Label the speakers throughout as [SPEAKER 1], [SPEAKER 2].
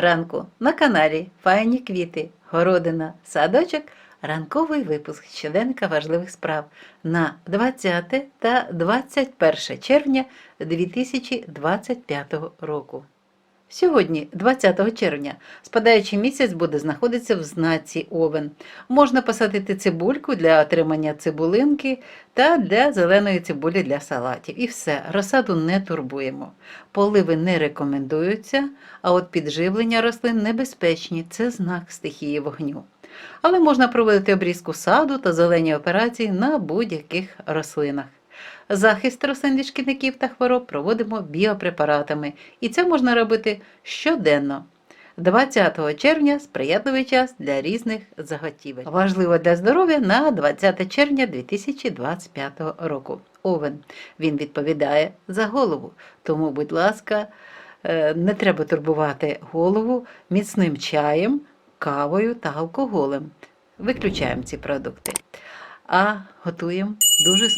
[SPEAKER 1] ранку на каналі Файні квіти, городина, садочок. Ранковий випуск щоденника важливих справ на 20 та 21 червня 2025 року. Сьогодні, 20 червня, спадаючий місяць буде знаходитися в знаці Овен. Можна посадити цибульку для отримання цибулинки та для зеленої цибулі для салатів. І все, розсаду не турбуємо. Поливи не рекомендуються, а от підживлення рослин небезпечні це знак стихії вогню. Але можна проводити обрізку саду та зелені операції на будь-яких рослинах. Захист рослин від шкідників та хвороб проводимо біопрепаратами, і це можна робити щоденно. 20 червня сприятливий час для різних заготівель. Важливо для здоров'я на 20 червня 2025 року. Овен. Він відповідає за голову. Тому, будь ласка, е, не треба турбувати голову міцним чаєм, кавою та алкоголем. Виключаємо ці продукти. А готуємо дуже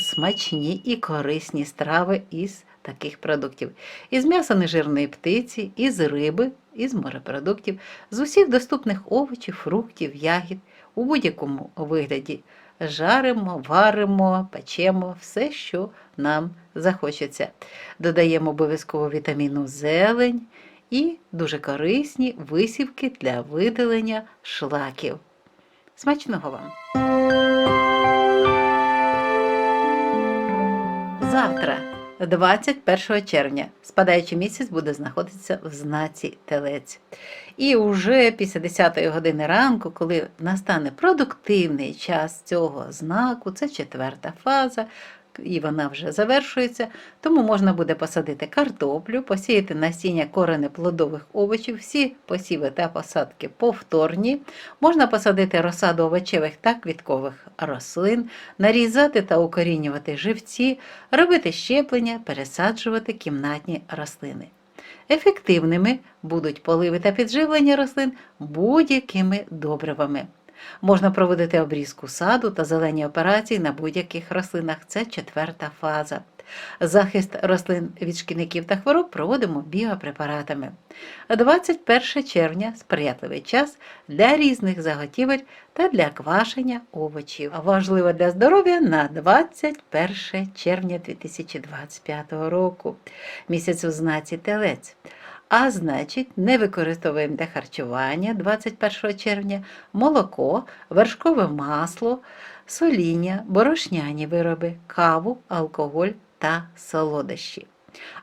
[SPEAKER 1] смачні і корисні страви із таких продуктів. Із м'яса нежирної птиці, із риби, із морепродуктів, з усіх доступних овочів, фруктів, ягід у будь-якому вигляді. Жаримо, варимо, печемо все, що нам захочеться. Додаємо обов'язково вітаміну зелень і дуже корисні висівки для видалення шлаків. Смачного вам! Завтра, 21 червня, спадаючий місяць буде знаходитися в знаці Телець. І уже після 10 години ранку, коли настане продуктивний час цього знаку, це четверта фаза, і вона вже завершується, тому можна буде посадити картоплю, посіяти насіння корени плодових овочів, всі посіви та посадки повторні. Можна посадити розсаду овочевих та квіткових рослин, нарізати та укорінювати живці, робити щеплення, пересаджувати кімнатні рослини. Ефективними будуть поливи та підживлення рослин будь-якими добривами. Можна проводити обрізку саду та зелені операції на будь-яких рослинах. Це четверта фаза. Захист рослин від шкідників та хвороб проводимо біопрепаратами. 21 червня сприятливий час для різних заготівель та для квашення овочів. Важливо для здоров'я на 21 червня 2025 року. Місяць у знаці телець. А значить, не використовуємо для харчування 21 червня молоко, вершкове масло, соління, борошняні вироби, каву, алкоголь та солодощі.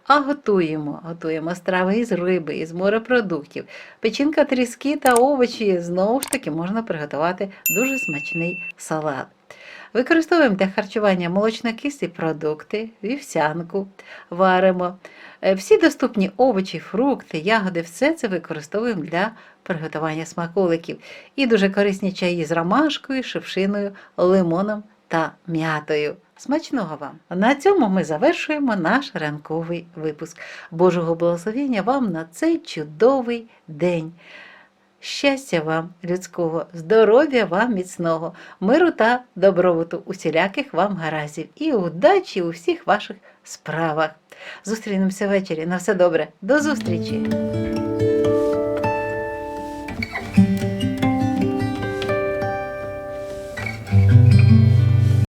[SPEAKER 1] А готуємо, готуємо страви із риби, із морепродуктів, печінка тріски та овочі. Знову ж таки, можна приготувати дуже смачний салат. Використовуємо для харчування молочнокислі продукти, вівсянку, варимо. Е, Всі доступні овочі, фрукти, ягоди, все це використовуємо для приготування смаколиків. І дуже корисні чаї з ромашкою, шипшиною, лимоном та м'ятою. Смачного вам! На цьому ми завершуємо наш ранковий випуск. Божого благословення вам на цей чудовий день. Щастя вам, людського, здоров'я вам міцного, миру та добробуту, усіляких вам гаразів і удачі у всіх ваших справах. Зустрінемося ввечері. На все добре. До зустрічі!